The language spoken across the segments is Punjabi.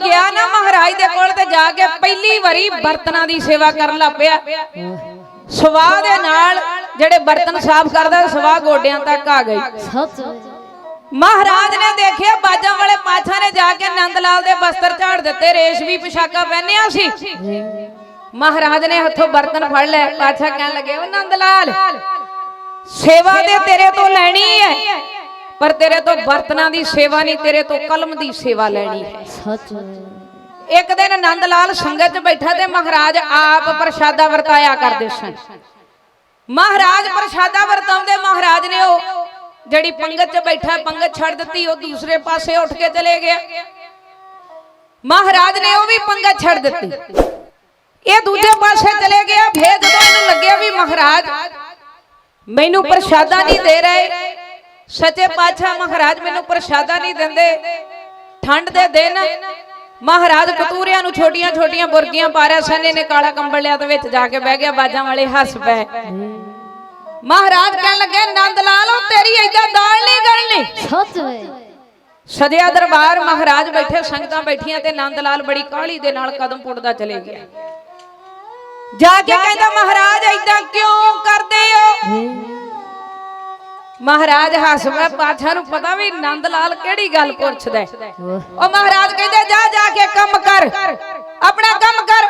ਗਿਆ ਨਾ ਮਹਾਰਾਜ ਦੇ ਕੋਲ ਤੇ ਜਾ ਕੇ ਪਹਿਲੀ ਵਾਰੀ ਬਰਤਨਾਂ ਦੀ ਸੇਵਾ ਕਰਨ ਲੱਗ ਪਿਆ। ਸਵਾਹ ਦੇ ਨਾਲ ਜਿਹੜੇ ਬਰਤਨ ਸਾਫ਼ ਕਰਦਾ, ਸਵਾਹ ਗੋਡਿਆਂ ਤੱਕ ਆ ਗਈ। ਸੱਚ ਮਹਾਰਾਜ ਨੇ ਦੇਖਿਆ ਬਾਜਾਂ ਵਾਲੇ ਪਾਛਾਂ ਨੇ ਜਾ ਕੇ ਨੰਦ ਲਾਲ ਦੇ ਬਸਤਰ ਝਾੜ ਦਿੱਤੇ ਰੇਸ਼ਮੀ ਪੋਸ਼ਾਕਾਂ ਪਹਿਨਿਆ ਸੀ। ਮਹਾਰਾਜ ਨੇ ਹੱਥੋਂ ਬਰਤਨ ਫੜ ਲਿਆ ਪਾਛਾ ਕਹਿਣ ਲੱਗੇ ਉਹ ਨੰਦ ਲਾਲ ਸੇਵਾ ਤੇ ਤੇਰੇ ਤੋਂ ਲੈਣੀ ਹੈ ਪਰ ਤੇਰੇ ਤੋਂ ਬਰਤਨਾਂ ਦੀ ਸੇਵਾ ਨਹੀਂ ਤੇਰੇ ਤੋਂ ਕਲਮ ਦੀ ਸੇਵਾ ਲੈਣੀ ਹੈ। ਸੱਚ। ਇੱਕ ਦਿਨ ਆਨੰਦ ਲਾਲ ਸੰਗਤ 'ਚ ਬੈਠਾ ਤੇ ਮਹਾਰਾਜ ਆਪ ਪ੍ਰਸ਼ਾਦਾ ਵਰਤਾਇਆ ਕਰਦੇ ਸਨ। ਮਹਾਰਾਜ ਪ੍ਰਸ਼ਾਦਾ ਵਰਤਾਉਂਦੇ ਮਹਾਰਾਜ ਨੇ ਉਹ ਜਿਹੜੀ ਪੰਗਤ 'ਚ ਬੈਠਾ ਪੰਗਤ ਛੱਡ ਦਿੱਤੀ ਉਹ ਦੂਸਰੇ ਪਾਸੇ ਉੱਠ ਕੇ ਚਲੇ ਗਿਆ। ਮਹਾਰਾਜ ਨੇ ਉਹ ਵੀ ਪੰਗਤ ਛੱਡ ਦਿੱਤੀ। ਇਹ ਦੂਜੇ ਪਾਸੇ ਚਲੇ ਗਿਆ ਫੇਰ ਜਦੋਂ ਇਹਨੂੰ ਲੱਗਿਆ ਵੀ ਮਹਾਰਾਜ ਮੈਨੂੰ ਪ੍ਰਸ਼ਾਦਾ ਨਹੀਂ ਦੇ ਰਹੇ ਸੱਚੇ ਪਾਤਸ਼ਾਹ ਮਹਾਰਾਜ ਮੈਨੂੰ ਪ੍ਰਸ਼ਾਦਾ ਨਹੀਂ ਦਿੰਦੇ। ਠੰਡ ਦੇ ਦਿਨ ਮਹਾਰਾਜ ਕਤੂਰਿਆਂ ਨੂੰ ਛੋਟੀਆਂ ਛੋਟੀਆਂ ਬੁਰਗੀਆਂ ਪਾ ਰਿਆ ਸਨ। ਇਹਨੇ ਕਾਲਾ ਕੰਬਲ ਲਿਆ ਤੇ ਵਿੱਚ ਜਾ ਕੇ ਬਹਿ ਗਿਆ ਬਾਜਾਂ ਵਾਲੇ ਹੱਸ ਪਏ। ਮਹਾਰਾਜ ਕਹਿਣ ਲੱਗੇ ਨੰਦ ਲਾਲ ਉਹ ਤੇਰੀ ਏਦਾਂ ਦਾਲ ਨਹੀਂ ਗਲਣੀ? ਸੱਚ ਵੇ। ਸਜਿਆ ਦਰਬਾਰ ਮਹਾਰਾਜ ਬੈਠੇ ਸੰਗਤਾਂ ਬੈਠੀਆਂ ਤੇ ਨੰਦ ਲਾਲ ਬੜੀ ਕਾਹਲੀ ਦੇ ਨਾਲ ਕਦਮ ਪੁੱਟਦਾ ਚਲੇ ਗਿਆ। ਜਾ ਕੇ ਕਹਿੰਦਾ ਮਹਾਰਾਜ ਏਦਾਂ ਕਿਉਂ ਕਰਦੇ ਹੋ। ਮਹਾਰਾਜ ਹੱਸਵਾ ਪਾਛਾ ਨੂੰ ਪਤਾ ਵੀ ਨੰਦ ਲਾਲ ਕਿਹੜੀ ਗੱਲ ਪੁੱਛਦਾ। ਉਹ ਮਹਾਰਾਜ ਕਹਿੰਦੇ ਜਾ ਜਾ ਕੇ ਕੰਮ ਕਰ ਆਪਣਾ ਕੰਮ ਕਰ।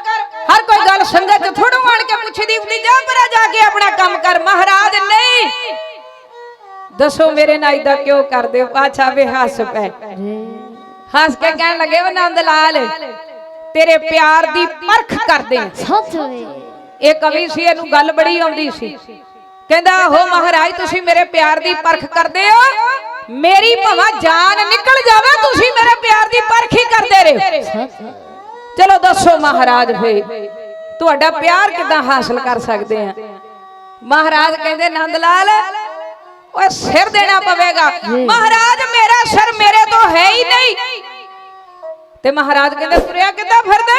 ਹਰ ਕੋਈ ਗੱਲ ਸੰਗਤ ਚ ਥੋੜੋ ਆਣ ਕੇ ਪੁੱਛਦੀ ਹੁੰਦੀ ਜਾ ਪਰਾ ਜਾ ਕੇ ਆਪਣਾ ਕੰਮ ਕਰ। ਮਹਾਰਾਜ ਨਹੀਂ। ਦੱਸੋ ਮੇਰੇ ਨਾਲ ਇਦਾਂ ਕਿਉਂ ਕਰਦੇ ਹੋ? ਪਾਛਾ ਵੇ ਹੱਸ ਪੈ ਹੱਸ ਕੇ ਕਹਿਣ ਲੱਗੇ ਉਹ ਨੰਦ ਲਾਲ ਤੇਰੇ ਪਿਆਰ ਦੀ ਪਰਖ ਕਰਦੇ ਸੱਚ ਵੇ। ਇਹ ਕਵੀ ਸੀ ਇਹਨੂੰ ਗੱਲ ਬੜੀ ਆਉਂਦੀ ਸੀ। ਕਹਿੰਦਾ ਹੋ ਮਹਾਰਾਜ ਤੁਸੀਂ ਮੇਰੇ ਪਿਆਰ ਦੀ ਪਰਖ ਕਰਦੇ ਹੋ? ਮੇਰੀ ਭਵਾ ਜਾਨ ਨਿਕਲ ਜਾਵੇ ਤੁਸੀਂ ਮੇਰੇ ਪਿਆਰ ਦੀ ਪਰਖ ਹੀ ਕਰਦੇ ਰਹੋ। ਚਲੋ ਦੱਸੋ ਮਹਾਰਾਜ ਫੇ ਤੁਹਾਡਾ ਪਿਆਰ ਕਿਦਾਂ ਹਾਸਲ ਕਰ ਸਕਦੇ ਆ ਮਹਾਰਾਜ ਕਹਿੰਦੇ ਨੰਦ ਲਾਲ ਓਏ ਸਿਰ ਦੇਣਾ ਪਵੇਗਾ। ਮਹਾਰਾਜ ਮੇਰਾ ਸਿਰ ਮੇਰੇ ਤੋਂ ਹੈ ਹੀ ਨਹੀਂ। ਤੇ ਮਹਾਰਾਜ ਕਹਿੰਦੇ ਤੁਰਿਆ ਕਿੱਦਾਂ ਫਿਰਦਾ?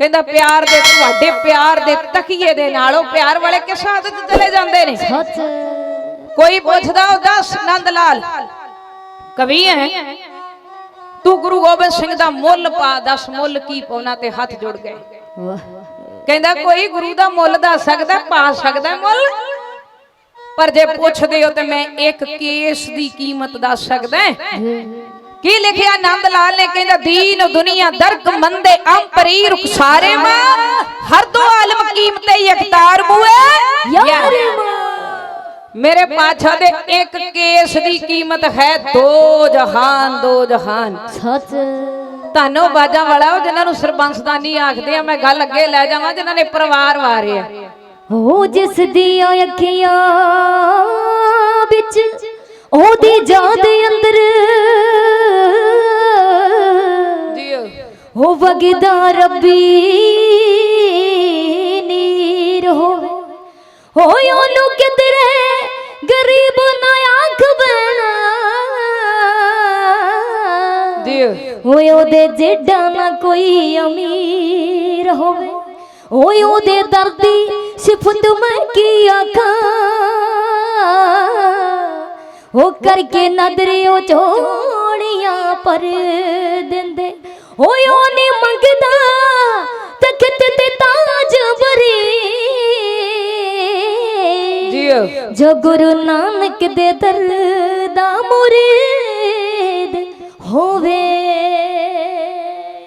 ਕਹਿੰਦਾ ਪਿਆਰ ਦੇ ਤੁਹਾਡੇ ਪਿਆਰ ਦੇ ਤਕੀਏ ਦੇ ਨਾਲ ਉਹ ਪਿਆਰ ਵਾਲੇ ਕਿਸ ਹੱਦ 'ਚ ਚਲੇ ਜਾਂਦੇ ਨੇ? ਸੱਚ। ਕੋਈ ਪੁੱਛਦਾ ਉਹ ਦੱਸ ਨੰਦ ਲਾਲ। ਕਵੀ ਹੈ। ਤੂੰ ਗੁਰੂ ਗੋਬਿੰਦ ਸਿੰਘ ਦਾ ਮੁੱਲ ਪਾ ਦੱਸ ਮੁੱਲ ਕੀ ਪਾਉਣਾ ਤੇ ਹੱਥ ਜੁੜ ਗਏ ਕਹਿੰਦਾ ਕੋਈ ਗੁਰੂ ਦਾ ਮੁੱਲ ਦੱਸ ਸਕਦਾ ਪਾ ਸਕਦਾ ਮੁੱਲ? ਪਰ ਜੇ ਪੁੱਛਦੇ ਹੋ ਤੇ ਮੈਂ ਇੱਕ ਕੇਸ ਦੀ ਕੀਮਤ ਦੱਸ ਸਕਦਾ। ਕੀ ਲਿਖਿਆ? ਆਨੰਦ ਲਾਲ ਨੇ ਕਹਿੰਦਾ ਦੀਨ ਦੁਨੀਆ ਦਰਕ ਮੰਦੇ ਅੰਪਰੀ ਰੁਖਸਾਰੇ ਮਾ। ਹਰ ਦੋ ਆਲਮ ਕੀਮਤੇ ਯਕਤਾਰ ਬੂਏ। ਯਾਰ ਮੇਰੇ ਪਾਛਾ ਦੇ ਇੱਕ ਕੇਸ ਦੀ ਕੀਮਤ ਹੈ ਦੋ ਜਹਾਨ ਦੋ ਜਹਾਨ। ਸੱਚ। ਤੁਹਾਨੂੰ ਬਾਜਾਂ ਵਾਲਾ ਉਹ ਜਿਨ੍ਹਾਂ ਨੂੰ ਸਰਬੰਸਦਾਨੀ ਆਖਦੇ ਆ ਮੈਂ ਗੱਲ ਅੱਗੇ ਲੈ ਜਾਵਾਂ ਜਿਨ੍ਹਾਂ ਨੇ ਪਰਿਵਾਰ ਵਾਰੇ ਆ। ਹੋ ਜਿਸ ਦੀਆਂ ਅੱਖੀਆਂ ਵਿੱਚ ਉਹਦੀ ਯਾਦ ਅੰਦਰ ਹੋ ਵਗਦਾ ਰੱਬੀ ਨੀਰ ਹੋਵੇ। ਹੋਏ ਉਹਨੂੰ ਕਿਧਰੇ ਗਰੀਬ ਨਾ ਆਖ ਬਣਾ ਜੀਓ ਹੋਏ ਉਹਦੇ ਜਿੱਡਾ ਨਾ ਕੋਈ ਅਮੀਰ ਹੋਵੇ। ਹੋਏ ਉਹਦੇ ਦਰਦੀ ਸਿਫਤ ਮੈਂ ਕੀ ਆਖਾਂ। ਹੋ ਕਰਕੇ ਨਦਰੇ ਉਹ ਝੋੜੀਆਂ ਪਰ ਦਿੰਦੇ। ਉਹ ਨਹੀਂ ਮੰਗਦਾ ਤਖਤ ਤੇ ਤਾਜ ਬਰੀ। ਜੀਓ। ਜੋ ਗੁਰੂ ਨਾਨਕ ਦੇ ਦਰ ਦਾ ਮੁਰੀਦ ਹੋਵੇ।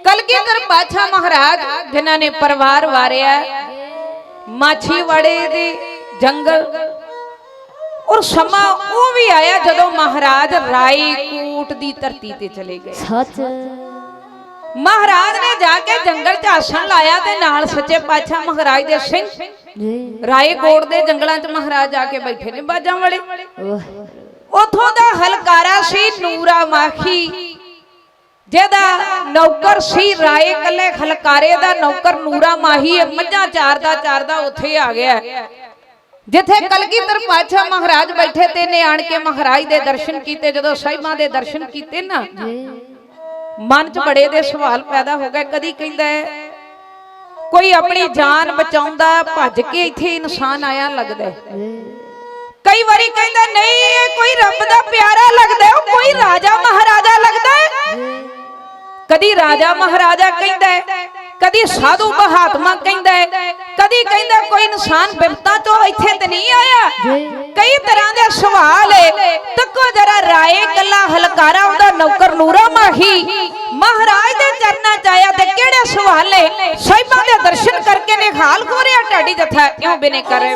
ਕਲਗੀਧਰ ਪਾਛਾ ਮਹਾਰਾਜ ਜਿਨ੍ਹਾਂ ਨੇ ਪਰਿਵਾਰ ਵਾਰਿਆ ਮਾਛੀਵਾੜੇ ਦੇ ਜੰਗਲ ਔਰ ਸਮਾਂ ਉਹ ਵੀ ਆਇਆ ਜਦੋਂ ਮਹਾਰਾਜ ਰਾਏਕੋਟ ਦੀ ਧਰਤੀ ਤੇ ਚਲੇ ਗਏ। ਸੱਚ। ਮਹਾਰਾਜ ਨੇ ਜਾ ਕੇ ਜੰਗਲ 'ਚ ਆਸਣ ਲਾਇਆ ਤੇ ਨਾਲ ਸੱਚੇ ਪਾਤਸ਼ਾਹ ਮਹਾਰਾਜ ਦੇ ਸਿੰਘ ਜੀ। ਰਾਏਕੋਟ ਦੇ ਜੰਗਲਾਂ 'ਚ ਮਹਾਰਾਜ ਜਾ ਕੇ ਬੈਠੇ ਨੇ ਬਾਜਾਂ ਵਾਲੇ। ਉਥੋਂ ਦਾ ਹਲਕਾਰਾ ਸੀ ਨੂਰਾ ਮਾਖੀ ਜਿਹਦਾ ਨੌਕਰ ਸੀ ਰਾਏ ਕੱਲੇ ਹਲਕਾਰੇ ਦਾ ਨੌਕਰ ਨੂਰਾ ਮਾਹੀ ਇਹ ਮੱਝਾਂ ਚਾਰਦਾ ਚਾਰਦਾ ਉੱਥੇ ਆ ਗਿਆ। ਜਿੱਥੇ ਕਲਗੀਧਰ ਪਾਤਸ਼ਾਹ ਮਹਾਰਾਜ ਬੈਠੇ ਤੇ ਨੇ ਆਣ ਕੇ ਮਹਾਰਾਜ ਦੇ ਦਰਸ਼ਨ ਕੀਤੇ ਜਦੋਂ ਸਾਹਿਬਾਂ ਦੇ ਦਰਸ਼ਨ ਕੀਤੇ ਨਾ। ਮਨ 'ਚ ਬੜੇ ਦੇ ਸਵਾਲ ਪੈਦਾ ਹੋ ਗਿਆ ਕਦੀ ਕਹਿੰਦਾ ਕੋਈ ਆਪਣੀ ਜਾਨ ਬਚਾਉਂਦਾ ਭੱਜ ਕੇ ਇੱਥੇ ਇਨਸਾਨ ਆਇਆ ਲੱਗਦਾ ਕਈ ਵਾਰੀ ਕਹਿੰਦਾ ਨਹੀਂ ਇਹ ਕੋਈ ਰੱਬ ਦਾ ਪਿਆਰਾ ਲੱਗਦਾ ਉਹ ਕੋਈ ਰਾਜਾ ਮਹਾਰਾਜਾ ਲੱਗਦਾ ਕਦੀ ਰਾਜਾ ਮਹਾਰਾਜਾ ਕਹਿੰਦਾ ਕਦੀ ਸਾਧੂ ਮਹਾਤਮਾ ਕਹਿੰਦਾ ਕਦੀ ਕਹਿੰਦਾ ਕੋਈ ਇਨਸਾਨ ਬਿਪਤਾ ਤੋਂ ਇੱਥੇ ਤੇ ਨਹੀਂ ਆਇਆ। ਕਈ ਤਰ੍ਹਾਂ ਦੇ ਸਵਾਲ ਹੈ। ਤੱਕੋ ਜਰਾ ਰਾਏ ਕੱਲਾ ਹਲਕਾਰਾ ਉਹਦਾ ਨੌਕਰ ਨੂਰਾ ਮਾਹੀ। ਮਹਾਰਾਜ ਦੇ ਚਰਨਾਂ ਚ ਆਇਆ ਤੇ ਕਿਹੜੇ ਸਵਾਲ ਹੈ ਸਾਹਿਬਾਂ ਦੇ ਦਰਸ਼ਨ ਕਰਕੇ ਨੇ ਖਾਲ ਰਿਹਾ ਢਾਡੀ ਜਥਾ ਇਉਂ ਬਿਨੇ ਕਰੇ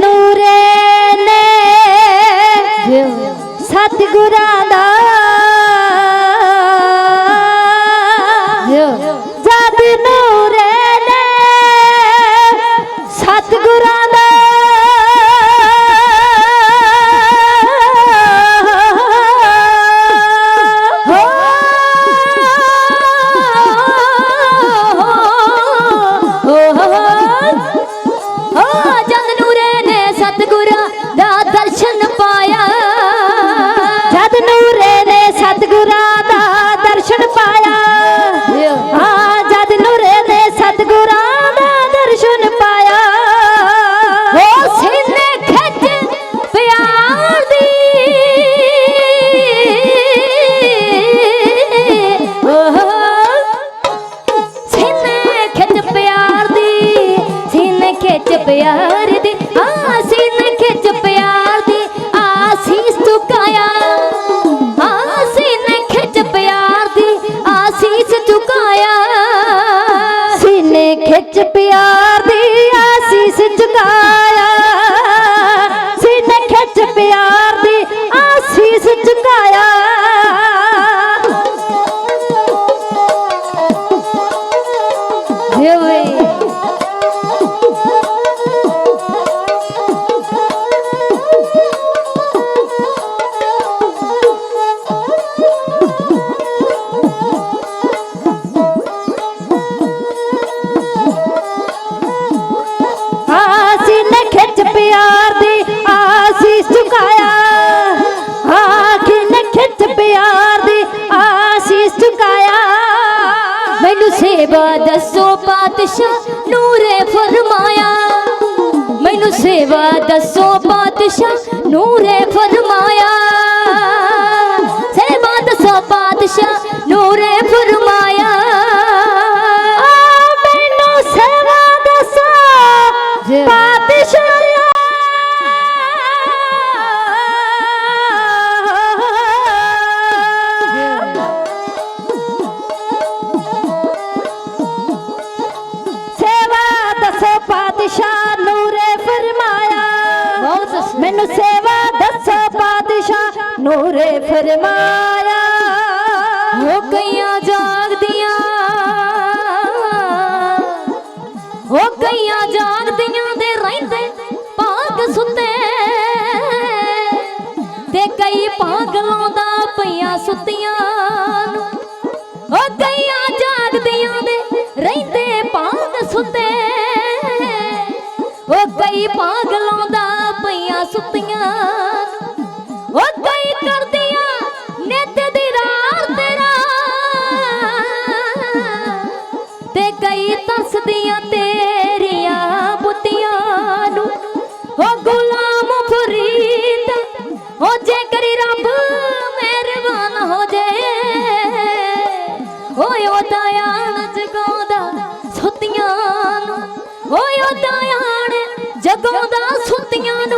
নুরে নে। সতগুরা দা ಯಾರ ਸੇਵਾ ਦੱਸੋ ਪਾਤਸ਼ਾਹ ਨੂਰੇ ਫਰਮਾਇਆ। ਮੈਨੂੰ ਸੇਵਾ ਦੱਸੋ ਪਾਤਸ਼ਾਹ ਨੂਰੇ ਫਰਮਾਇਆ। ਮੈਨੂੰ ਸੇਵਾ ਦੱਸੋ ਪਾਤਸ਼ਾਹ, ਨੂਰੇ ਫਰਮਾਇਆ। ਹੋ ਕਈਆਂ ਜਾਗਦੀਆਂ। ਹੋ ਕਈਆਂ ਜਾਗਦੀਆਂ ਦੇ ਰਹਿੰਦੇ ਭਾਗ ਸੁੱਤੇ। ਤੇ ਕਈ ਭਾਗ ਲਾਉਂਦਾ ਪਈਆਂ ਸੁੱਤੀਆਂ ਨੂੰ। ਹੋ ਗਈਆਂ ਜਾਗਦੀਆਂ ਦੇ ਰਹਿੰਦੇ ਭਾਗ ਸੁੱਤੇ। ਉਹ ਕਈ ਭਾਗ ਲਾਉਂਦਾ ਸੁੱਤੀਆਂ ਹੋ ਕਈ ਕਰਦੀਆਂ ਨਿੱਤ ਦੀ ਰਾਤ ਤੇਰਾ ਤੇ ਕਈ ਤਰਸਦੀਆਂ ਤੇਰੀਆਂ ਬੁੱਤੀਆਂ ਨੂੰ। ਹੋ ਗੁਲਾਮ ਫਰੀਦ ਹੋ ਜੇ ਕਰੀ ਰੱਬ ਮਿਹਰਬਾਨ ਹੋ ਜੇ। ਓਏ ਉਹ ਦਇਆਣ ਜਗਾਉਂਦਾ ਸੁੱਤੀਆਂ ਨੂੰ। ਓਏ ਉਹ ਦਇਆਣ ਜਗਾਉਂਦਾ ਸੁੱਤੀਆਂ ਨੂੰ।